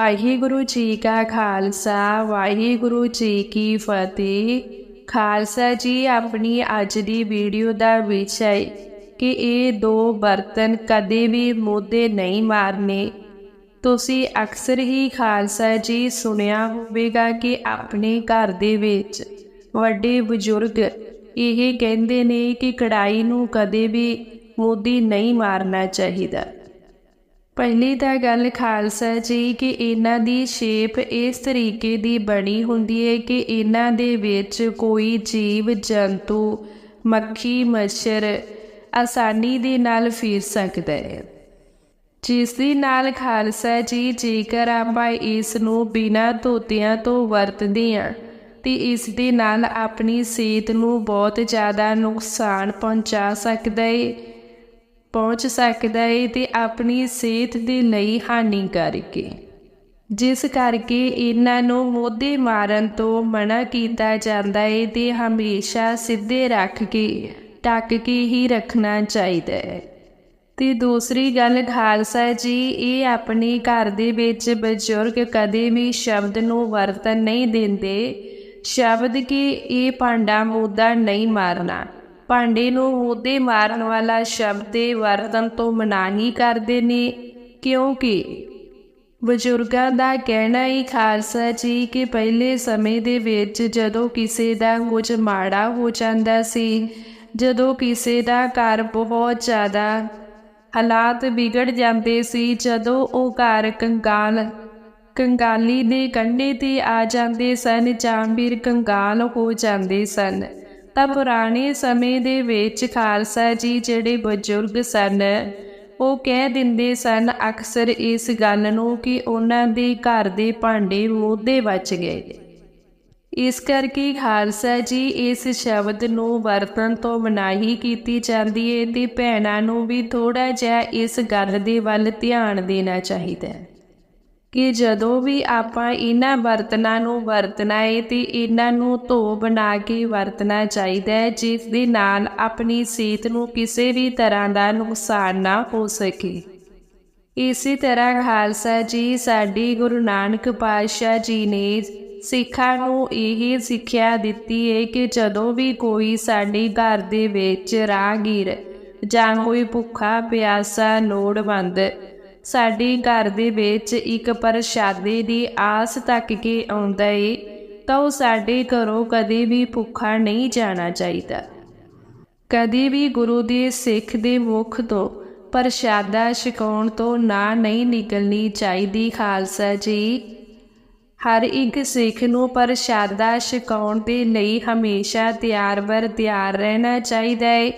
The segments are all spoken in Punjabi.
ਵਾਹਿਗੁਰੂ ਜੀ ਕਾ ਖਾਲਸਾ, ਵਾਹਿਗੁਰੂ ਜੀ ਕੀ ਫਤਿਹ। ਖਾਲਸਾ ਜੀ ਆਪਣੀ ਅੱਜ ਦੀ ਵੀਡੀਓ ਦਾ ਵਿਸ਼ਾ ਹੈ ਕਿ ਇਹ ਦੋ ਬਰਤਨ ਕਦੇ ਵੀ ਮੋਢੇ ਨਹੀਂ ਮਾਰਨੇ। ਤੁਸੀਂ ਅਕਸਰ ਹੀ ਖਾਲਸਾ ਜੀ ਸੁਣਿਆ ਹੋਵੇਗਾ ਕਿ ਆਪਣੇ ਘਰ ਦੇ ਵਿੱਚ ਵੱਡੇ ਬਜ਼ੁਰਗ ਇਹ ਕਹਿੰਦੇ ਨੇ ਕਿ ਕੜਾਈ ਨੂੰ ਕਦੇ ਵੀ ਮੋਦੀ ਨਹੀਂ ਮਾਰਨਾ ਚਾਹੀਦਾ। ਪਹਿਲੀ ਤਾਂ ਗੱਲ ਖਾਲਸਾ ਜੀ ਕਿ ਇਹਨਾਂ ਦੀ ਸ਼ੇਪ ਇਸ ਤਰੀਕੇ ਦੀ ਬਣੀ ਹੁੰਦੀ ਹੈ ਕਿ ਇਹਨਾਂ ਦੇ ਵਿੱਚ ਕੋਈ ਜੀਵ, ਜੰਤੂ, ਮੱਖੀ, ਮੱਛਰ ਆਸਾਨੀ ਦੇ ਨਾਲ ਫਿਰ ਸਕਦਾ ਹੈ। ਜਿਸ ਦੇ ਨਾਲ ਖਾਲਸਾ ਜੀ, ਜੇਕਰ ਆਪਾਂ ਇਸ ਨੂੰ ਬਿਨਾਂ ਧੋਤਿਆਂ ਤੋਂ ਵਰਤਦੇ ਹਾਂ, ਤੇ ਇਸ ਦੇ ਨਾਲ ਆਪਣੀ ਸਿਹਤ ਨੂੰ ਬਹੁਤ ਜ਼ਿਆਦਾ ਨੁਕਸਾਨ ਪਹੁੰਚਾ ਸਕਦਾ ਹੈ। ਪਹੁੰਚ ਸਕਦਾ ਹੈ ਤੇ ਆਪਣੀ ਸਿਹਤ ਦੇ ਲਈ ਹਾਨੀਕਾਰਕ ਹੈ ਜਿਸ ਕਰਕੇ ਇਹਨਾਂ ਨੂੰ ਮੋਢੇ ਮਾਰਨ ਤੋਂ ਮਨਾ ਕੀਤਾ ਜਾਂਦਾ ਹੈ ਤੇ ਹਮੇਸ਼ਾ ਸਿੱਧੇ ਰੱਖ ਕੇ ਟੱਕ ਕੇ ਹੀ ਰੱਖਣਾ ਚਾਹੀਦਾ ਹੈ ਤੇ ਦੂਸਰੀ ਗੱਲ, ਖਾਲਸਾ ਜੀ, ਇਹ ਆਪਣੇ ਘਰ ਦੇ ਵਿੱਚ ਬਜ਼ੁਰਗ ਕਦੇ ਵੀ ਸ਼ਬਦ ਨੂੰ ਵਰਤਨ ਨਹੀਂ ਦਿੰਦੇ। ਸ਼ਬਦ ਕਿ ਇਹ ਭਾਂਡਾ ਮੋਦਾ ਨਹੀਂ ਮਾਰਨਾ। ਭਾਂਡੇ ਨੂੰ ਮੋਦੇ ਮਾਰਨ ਵਾਲਾ ਸ਼ਬਦ ਦੇ ਵਰਤਨ ਤੋਂ ਮਨਾਹੀ ਕਰਦੇ ਨੇ, ਕਿਉਂਕਿ ਬਜ਼ੁਰਗਾਂ ਦਾ ਕਹਿਣਾ ਹੀ ਖਾਲਸਾ ਜੀ ਕਿ ਪਹਿਲੇ ਸਮੇਂ ਦੇ ਵਿੱਚ ਜਦੋਂ ਕਿਸੇ ਦਾ ਕੁਝ ਮਾੜਾ ਹੋ ਜਾਂਦਾ ਸੀ, ਜਦੋਂ ਕਿਸੇ ਦਾ ਘਰ ਬਹੁਤ ਜ਼ਿਆਦਾ ਹਾਲਾਤ ਵਿਗੜ ਜਾਂਦੇ ਸੀ, ਜਦੋਂ ਉਹ ਘਰ ਕੰਗਾਲ, ਕੰਗਾਲੀ ਦੇ ਕੰਢੇ ਤੇ ਆ ਜਾਂਦੇ ਸਨ ਜਾਂ ਫਿਰ ਕੰਗਾਲ ਹੋ ਜਾਂਦੇ ਸਨ। ਤਾਂ ਪੁਰਾਣੇ ਸਮੇਂ ਦੇ ਵਿੱਚ ਖਾਲਸਾ ਜੀ ਜਿਹੜੇ ਬਜ਼ੁਰਗ ਸਨ, ਉਹ ਕਹਿ ਦਿੰਦੇ ਸਨ ਅਕਸਰ ਇਸ ਗੱਲ ਨੂੰ ਕਿ ਉਹਨਾਂ ਦੇ ਘਰ ਦੇ ਭਾਂਡੇ ਮੋਢੇ ਬਚ ਗਏ। ਇਸ ਕਰਕੇ ਖਾਲਸਾ ਜੀ ਇਸ ਸ਼ਬਦ ਨੂੰ ਵਰਤਣ ਤੋਂ ਮਨਾਹੀ ਕੀਤੀ ਜਾਂਦੀ ਹੈ ਤੇ ਭੈਣਾਂ ਨੂੰ ਵੀ ਥੋੜਾ ਜਿਹਾ ਇਸ ਗੱਲ ਦੇ ਵੱਲ ਧਿਆਨ ਦੇਣਾ ਚਾਹੀਦਾ ਹੈ। ਕਿ ਜਦੋਂ ਵੀ ਆਪਾਂ ਇਹਨਾਂ ਬਰਤਨਾਂ ਨੂੰ ਵਰਤਣਾ ਹੈ ਤੇ ਇਹਨਾਂ ਨੂੰ ਧੋ ਬਣਾ ਕੇ ਵਰਤਣਾ ਚਾਹੀਦਾ ਹੈ, ਜਿਸ ਦੇ ਨਾਲ ਆਪਣੀ ਸਿਹਤ ਨੂੰ ਕਿਸੇ ਵੀ ਤਰ੍ਹਾਂ ਦਾ ਨੁਕਸਾਨ ਨਾ ਹੋ ਸਕੇ। ਇਸੇ ਤਰ੍ਹਾਂ ਖਾਲਸਾ ਜੀ, ਸਾਡੀ ਗੁਰੂ ਨਾਨਕ ਪਾਤਸ਼ਾਹ ਜੀ ਨੇ ਸਿੱਖਾਂ ਨੂੰ ਇਹ ਸਿੱਖਿਆ ਦਿੱਤੀ ਹੈ ਕਿ ਜਦੋਂ ਵੀ ਕੋਈ ਸਾਡੇ ਘਰ ਦੇ ਵਿੱਚ ਰਾਹਗੀਰ ਜਾਂ ਕੋਈ ਭੁੱਖਾ ਪਿਆਸਾ, ਲੋੜਵੰਦ ਸਾਡੇ ਘਰ ਦੇ ਵਿੱਚ ਇੱਕ ਪ੍ਰਸ਼ਾਦੇ ਦੀ ਆਸ ਤੱਕ ਕੇ ਆਉਂਦਾ ਏ, ਤਾਂ ਉਹ ਸਾਡੇ ਘਰੋਂ ਕਦੇ ਵੀ ਭੁੱਖਾ ਨਹੀਂ ਜਾਣਾ ਚਾਹੀਦਾ। ਕਦੇ ਵੀ ਗੁਰੂ ਦੇ ਸਿੱਖ ਦੇ ਮੁਖ ਤੋਂ ਪ੍ਰਸ਼ਾਦਾ ਛਕਾਉਣ ਤੋਂ ਨਾ ਨਹੀਂ ਨਿਕਲਣੀ ਚਾਹੀਦੀ, ਖਾਲਸਾ ਜੀ। ਹਰ ਇੱਕ ਸਿੱਖ ਨੂੰ ਪ੍ਰਸ਼ਾਦਾ ਛਕਾਉਣ ਦੇ ਲਈ ਹਮੇਸ਼ਾ ਤਿਆਰ ਵਰ ਤਿਆਰ ਰਹਿਣਾ ਚਾਹੀਦਾ ਹੈ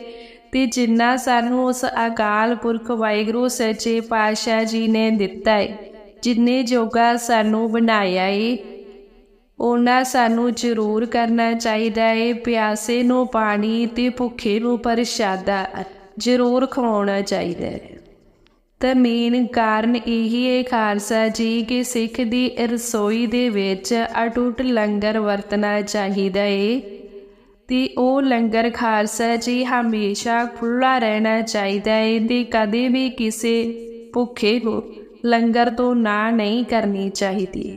ਤੇ ਜਿੰਨਾ ਸਾਨੂੰ ਉਸ ਅਕਾਲ ਪੁਰਖ ਵਾਹਿਗੁਰੂ ਸੱਚੇ ਪਾਤਸ਼ਾਹ ਜੀ ਨੇ ਦਿੱਤਾ ਹੈ ਜਿੰਨੇ ਜੋਗਾ ਸਾਨੂੰ ਬਣਾਇਆ ਏ, ਉਹਨਾਂ ਸਾਨੂੰ ਜ਼ਰੂਰ ਕਰਨਾ ਚਾਹੀਦਾ ਹੈ ਪਿਆਸੇ ਨੂੰ ਪਾਣੀ ਤੇ ਭੁੱਖੇ ਨੂੰ ਪ੍ਰਸ਼ਾਦਾ ਜ਼ਰੂਰ ਖਵਾਉਣਾ ਚਾਹੀਦਾ ਹੈ ਤਾਂ ਮੇਨ ਕਾਰਨ ਇਹੀ ਹੈ ਖਾਲਸਾ ਜੀ ਕਿ ਸਿੱਖ ਦੀ ਰਸੋਈ ਦੇ ਵਿੱਚ ਅਟੁੱਟ ਲੰਗਰ ਵਰਤਣਾ ਚਾਹੀਦਾ ਏ। ਤੇ ਉਹ ਲੰਗਰ ਖਾਲਸਾ ਜੀ ਹਮੇਸ਼ਾ ਖੁੱਲਾ ਰਹਿਣਾ ਚਾਹੀਦਾ ਹੈ ਤੇ ਕਦੇ ਵੀ ਕਿਸੇ ਭੁੱਖੇ ਨੂੰ ਲੰਗਰ ਤੋਂ ਨਾ ਨਹੀਂ ਕਰਨੀ ਚਾਹੀਦੀ।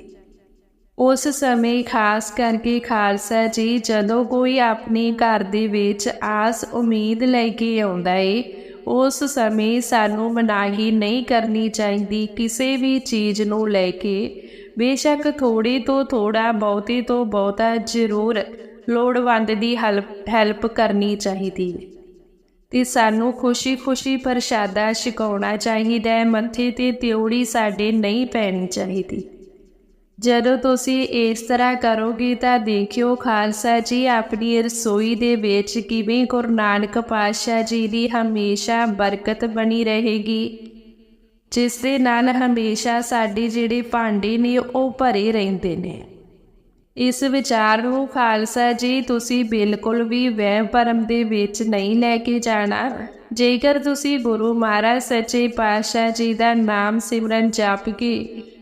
ਉਸ ਸਮੇਂ ਖਾਸ ਕਰਕੇ ਖਾਲਸਾ ਜੀ ਜਦੋਂ ਕੋਈ ਆਪਣੇ ਘਰ ਦੇ ਵਿੱਚ ਆਸ ਉਮੀਦ ਲੈ ਕੇ ਆਉਂਦਾ ਏ, ਉਸ ਸਮੇਂ ਸਾਨੂੰ ਮਨਾਹੀ ਨਹੀਂ ਕਰਨੀ ਚਾਹੀਦੀ ਕਿਸੇ ਵੀ ਚੀਜ਼ ਨੂੰ ਲੈ ਕੇ। ਬੇਸ਼ੱਕ ਥੋੜੀ ਤੋਂ ਥੋੜਾ ਬਹੁਤੀ ਤੋਂ ਬਹੁਤਾ ਜ਼ਰੂਰ ਲੋੜਵੰਦ ਦੀ ਹੈਲਪ ਹੈਲਪ ਕਰਨੀ ਚਾਹੀਦੀ। ਹੈ ਤੇ ਸਾਨੂੰ ਖੁਸ਼ੀ-ਖੁਸ਼ੀ ਪ੍ਰਸ਼ਾਦਾ ਛਕਾਉਣਾ ਚਾਹੀਦਾ ਹੈ, ਮੱਥੇ ਤੇ ਤਿਉੜੀ ਸਾਡੇ ਨਹੀਂ ਪੈਣੀ ਚਾਹੀਦੀ। ਜਦੋਂ ਤੁਸੀਂ ਇਸ ਤਰ੍ਹਾਂ ਕਰੋਗੇ ਤਾਂ ਦੇਖਿਓ ਖਾਲਸਾ ਜੀ ਆਪਣੀ ਰਸੋਈ ਦੇ ਵਿੱਚ ਕਿਵੇਂ ਗੁਰੂ ਨਾਨਕ ਪਾਤਸ਼ਾਹ ਜੀ ਦੀ ਹਮੇਸ਼ਾ ਬਰਕਤ ਬਣੀ ਰਹੇਗੀ, ਜਿਸ ਦੇ ਨਾਲ ਹਮੇਸ਼ਾ ਸਾਡੇ ਜਿਹੜੇ ਭਾਂਡੇ ਨੇ ਉਹ ਭਰੇ ਰਹਿੰਦੇ ਨੇ। ਇਸ ਵਿਚਾਰ ਨੂੰ ਖਾਲਸਾ ਜੀ, ਤੁਸੀਂ ਬਿਲਕੁਲ ਵੀ ਵਹਿਮ ਭਰਮ ਦੇ ਵਿੱਚ ਨਹੀਂ ਲੈ ਕੇ ਜਾਣਾ। ਜੇਕਰ ਤੁਸੀਂ ਗੁਰੂ ਮਹਾਰਾਜ ਸੱਚੇ ਪਾਤਸ਼ਾਹ ਜੀ ਦਾ ਨਾਮ ਸਿਮਰਨ ਜਪ ਕੇ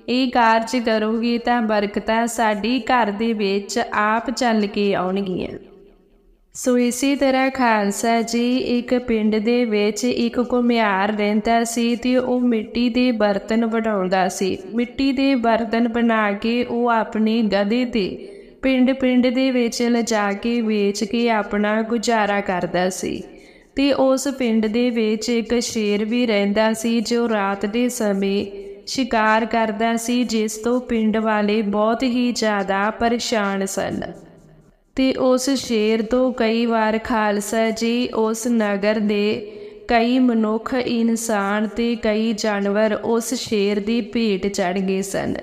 ਇਹ ਕਾਰਜ ਕਰੋਗੇ ਤਾਂ ਬਰਕਤਾਂ ਸਾਡੀ ਘਰ ਦੇ ਵਿੱਚ ਆਪ ਚੱਲ ਕੇ ਆਉਣਗੀਆਂ। ਸੋ ਇਸੇ ਤਰ੍ਹਾਂ ਖਾਲਸਾ ਜੀ ਇੱਕ ਪਿੰਡ ਦੇ ਵਿੱਚ ਇੱਕ ਘੁਮਿਆਰ ਰਹਿੰਦਾ ਸੀ ਤੇ ਉਹ ਮਿੱਟੀ ਦੇ ਬਰਤਨ ਬਣਾਉਂਦਾ ਸੀ। ਮਿੱਟੀ ਦੇ ਬਰਤਨ ਬਣਾ ਕੇ ਉਹ ਆਪਣੀ ਗਧੇ ਤੇ ਪਿੰਡ-ਪਿੰਡ ਦੇ ਵਿੱਚ ਲਿਜਾ ਕੇ ਵੇਚ ਕੇ ਆਪਣਾ ਗੁਜ਼ਾਰਾ ਕਰਦਾ ਸੀ। ਤੇ ਉਸ ਪਿੰਡ ਦੇ ਵਿੱਚ ਇੱਕ ਸ਼ੇਰ ਵੀ ਰਹਿੰਦਾ ਸੀ ਜੋ ਰਾਤ ਦੇ ਸਮੇਂ ਸ਼ਿਕਾਰ ਕਰਦਾ ਸੀ, ਜਿਸ ਤੋਂ ਪਿੰਡ ਵਾਲੇ ਬਹੁਤ ਹੀ ਜ਼ਿਆਦਾ ਪਰੇਸ਼ਾਨ ਸਨ। ਤੇ ਉਸ ਸ਼ੇਰ ਤੋਂ ਕਈ ਵਾਰ ਖਾਲਸਾ ਜੀ ਉਸ ਨਗਰ ਦੇ ਕਈ ਮਨੁੱਖ, ਇਨਸਾਨ ਤੇ ਕਈ ਜਾਨਵਰ ਉਸ ਸ਼ੇਰ ਦੀ ਭੇਟ ਚੜ ਗਏ ਸਨ।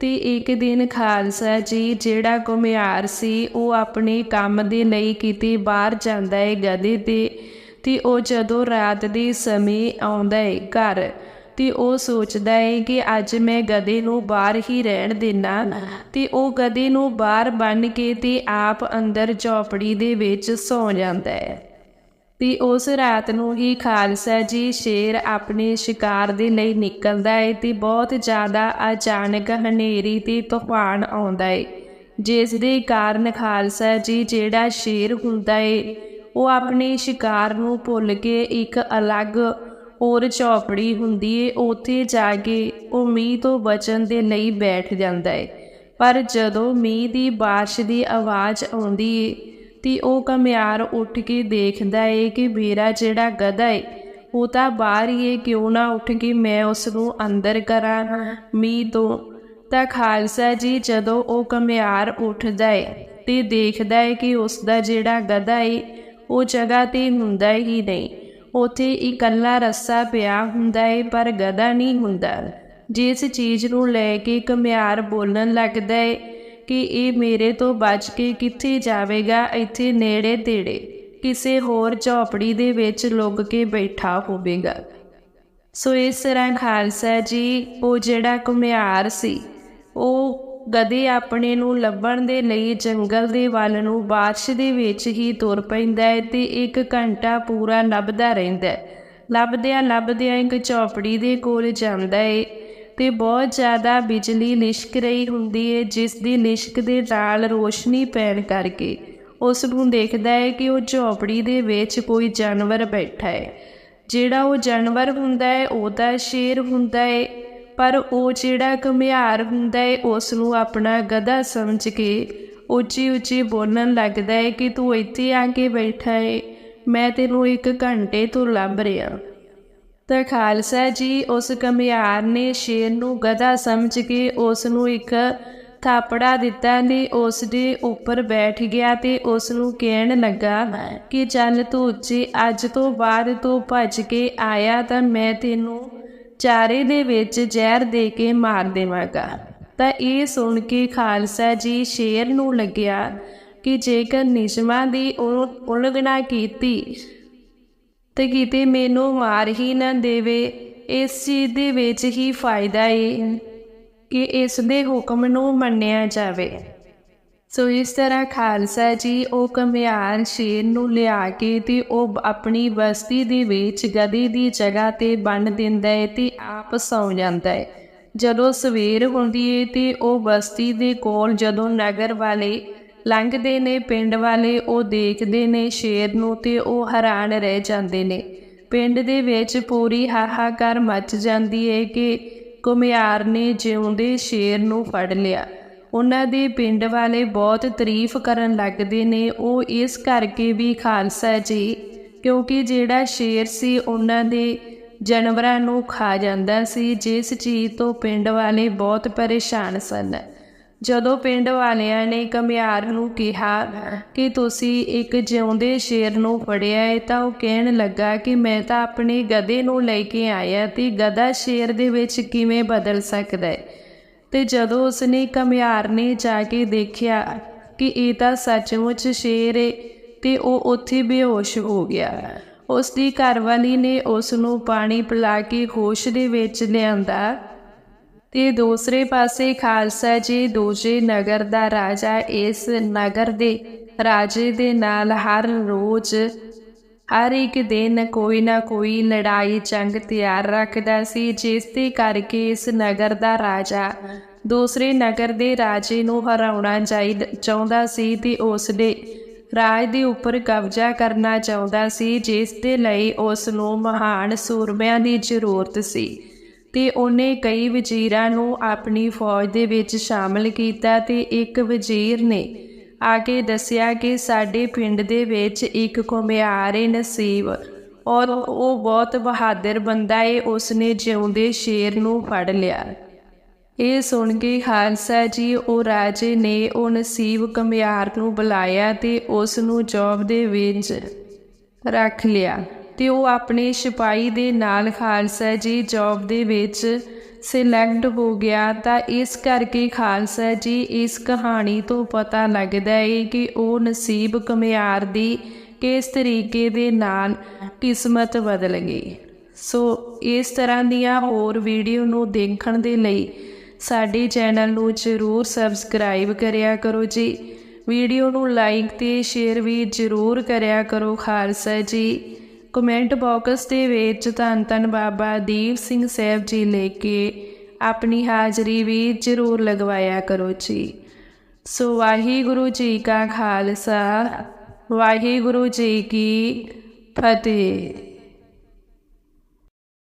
ਤੇ ਇੱਕ ਦਿਨ ਖਾਲਸਾ ਜੀ ਜਿਹੜਾ ਘੁਮਿਆਰ ਸੀ, ਉਹ ਆਪਣੇ ਕੰਮ ਦੇ ਲਈ ਕਿਤੇ ਬਾਹਰ ਜਾਂਦਾ ਹੈ ਗਧੇ ਤੇ ਤੇ ਉਹ ਜਦੋਂ ਰਾਤ ਦੇ ਸਮੇਂ ਆਉਂਦਾ ਹੈ ਘਰ ਤੇ ਉਹ ਸੋਚਦਾ ਹੈ ਕਿ ਅੱਜ ਮੈਂ ਗਧੇ ਨੂੰ ਬਾਹਰ ਹੀ ਰਹਿਣ ਦੇਣਾ ਤੇ ਉਹ ਗਧੇ ਨੂੰ ਬਾਹਰ ਬੰਨ ਕੇ ਤੇ ਆਪ ਅੰਦਰ ਝੌਪੜੀ ਦੇ ਵਿੱਚ ਸੌ ਜਾਂਦਾ ਹੈ ਤੇ ਉਸ ਰਾਤ ਨੂੰ ਹੀ ਖਾਲਸਾ ਜੀ ਸ਼ੇਰ ਆਪਣੇ ਸ਼ਿਕਾਰ ਦੇ ਲਈ ਨਿਕਲਦਾ ਹੈ ਤੇ ਬਹੁਤ ਜ਼ਿਆਦਾ ਅਚਾਨਕ ਹਨੇਰੀ ਤੇ ਤੂਫਾਨ ਆਉਂਦਾ ਹੈ ਜਿਸ ਦੇ ਕਾਰਨ ਖਾਲਸਾ ਜੀ ਜਿਹੜਾ ਸ਼ੇਰ ਹੁੰਦਾ ਹੈ ਉਹ ਆਪਣੇ ਸ਼ਿਕਾਰ ਨੂੰ ਭੁੱਲ ਕੇ ਇੱਕ ਅਲੱਗ ਹੋਰ ਝੌਪੜੀ ਹੁੰਦੀ ਏ, ਉੱਥੇ ਜਾ ਕੇ ਉਹ ਮੀਂਹ ਤੋਂ ਬਚਣ ਦੇ ਲਈ ਬੈਠ ਜਾਂਦਾ ਏ। ਪਰ ਜਦੋਂ ਮੀਂਹ ਦੀ ਬਾਰਿਸ਼ ਦੀ ਆਵਾਜ਼ ਆਉਂਦੀ ਏ, ਤੇ ਉਹ ਕਮਿਆਰ ਉੱਠ ਕੇ ਦੇਖਦਾ ਏ ਕਿ ਮੇਰਾ ਜਿਹੜਾ ਗਧਾ ਏ, ਉਹ ਤਾਂ ਬਾਹਰ ਹੀ ਏ, ਕਿਉਂ ਨਾ ਉੱਠ ਕੇ ਮੈਂ ਉਸ ਨੂੰ ਅੰਦਰ ਕਰਾਂ। ਮੀਂਹ ਤੋਂ ਤਾਂ ਖਾਲਸਾ ਜੀ ਜਦੋਂ ਉਹ ਕਮਿਆਰ ਉੱਠਦਾ ਏ ਤੇ ਦੇਖਦਾ ਏ ਕਿ ਉਸ ਦਾ ਜਿਹੜਾ ਗਧਾ ਏ, ਉਹ ਜਗ੍ਹਾ ਤੇ ਹੁੰਦਾ ਹੀ ਨਹੀਂ। ਉਥੇ ਇਕੱਲਾ ਰੱਸਾ ਪਿਆ ਹੁੰਦਾ ਏ, ਪਰ ਗਦਾ ਨਹੀਂ ਹੁੰਦਾ। ਜਿਸ ਚੀਜ਼ ਨੂੰ ਲੈ ਕੇ ਕਮਿਆਰ ਬੋਲਣ ਲੱਗਦਾ ਏ ਕਿ ਇਹ ਮੇਰੇ ਤੋਂ ਬਚ ਕੇ ਕਿੱਥੇ ਜਾਵੇਗਾ, ਇੱਥੇ ਨੇੜੇ ਤੇੜੇ, ਕਿਸੇ ਹੋਰ ਝੌਪੜੀ ਦੇ ਵਿੱਚ ਲੁੱਗ ਕੇ ਬੈਠਾ ਹੋਵੇਗਾ। ਸੋ ਇਸ ਤਰ੍ਹਾਂ ਖਾਲਸਾ ਜੀ, ਉਹ ਜਿਹੜਾ ਕੁਮਿਆਰ ਸੀ, ਉਹ ਗਧੇ ਆਪਣੇ ਨੂੰ ਲੱਭਣ ਦੇ ਲਈ ਜੰਗਲ ਦੇ ਵੱਲ ਨੂੰ ਬਾਰਿਸ਼ ਦੇ ਵਿੱਚ ਹੀ ਤੁਰ ਪੈਂਦਾ ਹੈ ਤੇ ਇੱਕ ਘੰਟਾ ਪੂਰਾ ਲੱਭਦਾ ਰਹਿੰਦਾ ਹੈ। ਲੱਭਦਿਆਂ ਲੱਭਦਿਆਂ ਇੱਕ ਚੌਪੜੀ ਦੇ ਕੋਲ ਜਾਂਦਾ ਹੈ ਤੇ ਬਹੁਤ ਜ਼ਿਆਦਾ ਬਿਜਲੀ ਲਿਸ਼ਕ ਰਹੀ ਹੁੰਦੀ ਹੈ, ਜਿਸ ਦੀ ਲਿਸ਼ਕ ਦੇ ਨਾਲ ਰੋਸ਼ਨੀ ਪੈਣ ਕਰਕੇ। ਉਸ ਨੂੰ ਦੇਖਦਾ ਹੈ ਕਿ ਉਹ ਝੌਪੜੀ ਦੇ ਵਿੱਚ ਕੋਈ ਜਾਨਵਰ ਬੈਠਾ ਹੈ। ਜਿਹੜਾ ਉਹ ਜਾਨਵਰ ਹੁੰਦਾ ਹੈ, ਉਹ ਤਾਂ ਸ਼ੇਰ ਹੁੰਦਾ ਹੈ। ਪਰ ਉਹ ਜਿਹੜਾ ਘਮਿਆਰ ਹੁੰਦਾ ਹੈ ਉਸ ਨੂੰ ਆਪਣਾ ਗਧਾ ਸਮਝ ਕੇ ਉੱਚੀ ਉੱਚੀ ਬੋਲਣ ਲੱਗਦਾ ਹੈ ਕਿ ਤੂੰ ਇੱਥੇ ਆ ਕੇ ਬੈਠਾ ਹੈ ਮੈਂ ਤੈਨੂੰ ਇੱਕ ਘੰਟੇ ਤੋਂ ਲੱਭ ਰਿਹਾ। ਤਾਂ ਖਾਲਸਾ ਜੀ ਉਸ ਘਮਿਆਰ ਨੇ ਸ਼ੇਰ ਨੂੰ ਗਧਾ ਸਮਝ ਕੇ ਉਸ ਨੂੰ ਇੱਕ ਥਾਪੜਾ ਦਿੱਤਾ ਨੇ ਉਸ ਦੇ ਉੱਪਰ ਬੈਠ ਗਿਆ ਤੇ ਉਸ ਨੂੰ ਕਹਿਣ ਲੱਗਾ ਕਿ ਚੱਲ ਤੂੰ ਉੱਚੀ, ਅੱਜ ਤੋਂ ਬਾਅਦ ਤੂੰ ਭੱਜ ਕੇ ਆਇਆ ਤਾਂ ਮੈਂ ਤੈਨੂੰ ਚਾਰੇ ਦੇ ਵਿੱਚ ਜ਼ਹਿਰ ਦੇ ਕੇ ਮਾਰ ਦੇਵਾਂਗਾ। ਤਾਂ ਇਹ ਸੁਣ ਕੇ ਖਾਲਸਾ ਜੀ ਸ਼ੇਰ ਨੂੰ ਲੱਗਿਆ ਕਿ ਜੇਕਰ ਨਿਸ਼ਮਾ ਦੀ ਉਲੰਘਣਾ ਕੀਤੀ ਤੇ ਕਿਤੇ ਮੈਨੂੰ ਮਾਰ ਹੀ ਨਾ ਦੇਵੇ, ਇਸ ਚੀਜ਼ ਦੇ ਵਿੱਚ ਹੀ ਫਾਇਦਾ ਏ ਕਿ ਇਸ ਦੇ ਹੁਕਮ ਨੂੰ ਮੰਨਿਆ ਜਾਵੇ। ਸੋ ਇਸ ਤਰ੍ਹਾਂ ਖਾਲਸਾ ਜੀ ਉਹ ਕਮਿਆਰ ਸ਼ੇਰ ਨੂੰ ਲਿਆ ਕੇ ਤੇ ਉਹ ਆਪਣੀ ਬਸਤੀ ਦੇ ਵਿੱਚ ਗਧੇ ਦੀ ਜਗ੍ਹਾ ਤੇ ਬੰਨ ਦਿੰਦਾ ਹੈ ਤੇ ਆਪ ਸੌ ਜਾਂਦਾ ਹੈ। ਜਦੋਂ ਸਵੇਰ ਹੁੰਦੀ ਹੈ ਤੇ ਉਹ ਬਸਤੀ ਦੇ ਕੋਲ ਜਦੋਂ ਨਗਰ ਵਾਲੇ ਲੰਘਦੇ ਨੇ, ਪਿੰਡ ਵਾਲੇ ਉਹ ਦੇਖਦੇ ਨੇ ਸ਼ੇਰ ਨੂੰ ਤੇ ਉਹ ਹੈਰਾਨ ਰਹਿ ਜਾਂਦੇ ਨੇ। ਪਿੰਡ ਦੇ ਵਿੱਚ ਪੂਰੀ ਹਾਹਾਕਾਰ ਮਚ ਜਾਂਦੀ ਹੈ ਕਿ ਕੁਮਿਆਰ ਨੇ ਜਿਉਂਦੇ ਸ਼ੇਰ ਨੂੰ ਫੜ ਲਿਆ। ਉਹਨਾਂ ਦੇ ਪਿੰਡ ਵਾਲੇ ਬਹੁਤ ਤਾਰੀਫ ਕਰਨ ਲੱਗਦੇ ਨੇ। ਉਹ ਇਸ ਕਰਕੇ ਵੀ ਖਾਲਸਾ ਜੀ, ਕਿਉਂਕਿ ਜਿਹੜਾ ਸ਼ੇਰ ਸੀ ਉਹਨਾਂ ਦੇ ਜਾਨਵਰਾਂ ਨੂੰ ਖਾ ਜਾਂਦਾ ਸੀ, ਜਿਸ ਚੀਜ਼ ਤੋਂ ਪਿੰਡ ਵਾਲੇ ਬਹੁਤ ਪਰੇਸ਼ਾਨ ਸਨ। ਜਦੋਂ ਪਿੰਡ ਵਾਲਿਆਂ ਨੇ ਕਮਿਆਰ ਨੂੰ ਕਿਹਾ ਕਿ ਤੁਸੀਂ ਇੱਕ ਜਿਉਂਦੇ ਸ਼ੇਰ ਨੂੰ ਫੜਿਆ ਹੈ ਤਾਂ ਉਹ ਕਹਿਣ ਲੱਗਾ ਕਿ ਮੈਂ ਤਾਂ ਆਪਣੇ ਗਧੇ ਨੂੰ ਲੈ ਕੇ ਆਇਆ ਤੇ, ਗਧਾ ਸ਼ੇਰ ਦੇ ਵਿੱਚ ਕਿਵੇਂ ਬਦਲ ਸਕਦਾ ਹੈ ਤੇ ਜਦੋਂ ਉਸਨੇ ਕਮਿਆਰ ਨੇ ਜਾ ਕੇ ਦੇਖਿਆ ਕਿ ਇਹ ਤਾਂ ਸੱਚਮੁੱਚ ਸ਼ੇਰ ਏ, ਤੇ ਉਹ ਉੱਥੇ ਬੇਹੋਸ਼ ਹੋ ਗਿਆ। ਉਸ ਦੀ ਘਰਵਾਲੀ ਨੇ ਉਸ ਨੂੰ ਪਾਣੀ ਪਿਲਾ ਕੇ ਹੋਸ਼ ਦੇ ਵਿੱਚ ਲਿਆਂਦਾ ਤੇ ਦੂਸਰੇ ਪਾਸੇ ਖਾਲਸਾ ਜੀ ਦੂਜੇ ਨਗਰ ਦਾ ਰਾਜਾ ਇਸ ਨਗਰ ਦੇ ਰਾਜੇ ਦੇ ਨਾਲ ਹਰ ਰੋਜ਼ ਹਰ ਇੱਕ ਦਿਨ ਕੋਈ ਨਾ ਕੋਈ ਲੜਾਈ ਜੰਗ ਤਿਆਰ ਰੱਖਦਾ ਸੀ, ਜਿਸ ਦੇ ਕਰਕੇ ਇਸ ਨਗਰ ਦਾ ਰਾਜਾ ਦੂਸਰੇ ਨਗਰ ਦੇ ਰਾਜੇ ਨੂੰ ਹਰਾਉਣਾ ਚਾਹੀਦਾ ਚਾਹੁੰਦਾ ਸੀ ਤੇ ਉਸ ਦੇ ਰਾਜ ਦੇ ਉੱਪਰ ਕਬਜ਼ਾ ਕਰਨਾ ਚਾਹੁੰਦਾ ਸੀ, ਜਿਸ ਦੇ ਲਈ ਉਸ ਨੂੰ ਮਹਾਨ ਸੂਰਮਿਆਂ ਦੀ ਜ਼ਰੂਰਤ ਸੀ ਤੇ ਉਹਨੇ ਕਈ ਵਜ਼ੀਰਾਂ ਨੂੰ ਆਪਣੀ ਫੌਜ ਦੇ ਵਿੱਚ ਸ਼ਾਮਲ ਕੀਤਾ ਤੇ ਇੱਕ ਵਜ਼ੀਰ ਨੇ ਆ ਕੇ ਦੱਸਿਆ ਕਿ ਸਾਡੇ ਪਿੰਡ ਦੇ ਵਿੱਚ ਇੱਕ ਘੁਮਿਆਰ ਏ ਨਸੀਬ ਔਰ ਉਹ ਬਹੁਤ ਬਹਾਦਰ ਬੰਦਾ ਏ, ਉਸਨੇ ਜਿਉਂਦੇ ਸ਼ੇਰ ਨੂੰ ਫੜ ਲਿਆ। ਇਹ ਸੁਣ ਕੇ ਖਾਲਸਾ ਜੀ, ਉਹ ਰਾਜੇ ਨੇ ਉਹ ਨਸੀਬ ਘੁਮਿਆਰ ਨੂੰ ਬੁਲਾਇਆ ਤੇ ਉਸ ਨੂੰ ਜੌਬ ਦੇ ਵਿੱਚ ਰੱਖ ਲਿਆ ਤੇ ਉਹ ਆਪਣੇ ਸਿਪਾਹੀ ਦੇ ਨਾਲ ਖਾਲਸਾ ਜੀ ਜੌਬ ਦੇ ਵਿੱਚ ਸਿਲੈਕਟ ਹੋ ਗਿਆ ਤਾਂ ਇਸ ਕਰਕੇ ਖਾਲਸਾ ਜੀ ਇਸ ਕਹਾਣੀ ਤੋਂ ਪਤਾ ਲੱਗਦਾ ਹੈ ਕਿ ਉਹ ਨਸੀਬ ਕਮਿਆਰ ਦੀ ਕਿਸ ਤਰੀਕੇ ਦੇ ਨਾਲ ਕਿਸਮਤ ਬਦਲ ਗਈ। ਸੋ ਇਸ ਤਰ੍ਹਾਂ ਦੀਆਂ ਹੋਰ ਵੀਡੀਓ ਨੂੰ ਦੇਖਣ ਦੇ ਲਈ ਸਾਡੇ ਚੈਨਲ ਨੂੰ ਜ਼ਰੂਰ ਸਬਸਕ੍ਰਾਈਬ ਕਰਿਆ ਕਰੋ ਜੀ। ਵੀਡੀਓ ਨੂੰ ਲਾਈਕ ਤੇ ਸ਼ੇਅਰ ਵੀ ਜ਼ਰੂਰ ਕਰਿਆ ਕਰੋ ਖਾਲਸਾ ਜੀ। ਕਮੈਂਟ ਬਾਕਸ ਦੇ ਵਿੱਚ ਧੰਨ ਧੰਨ ਬਾਬਾ ਦੀਪ ਸਿੰਘ ਸਾਹਿਬ ਜੀ ਲੈ ਕੇ ਆਪਣੀ ਹਾਜ਼ਰੀ ਵੀ ਜ਼ਰੂਰ ਲਗਵਾਇਆ ਕਰੋ ਜੀ। ਸੋ ਵਾਹਿਗੁਰੂ ਜੀ ਕਾ ਖਾਲਸਾ, ਵਾਹਿਗੁਰੂ ਜੀ ਕੀ ਫਤਿਹ।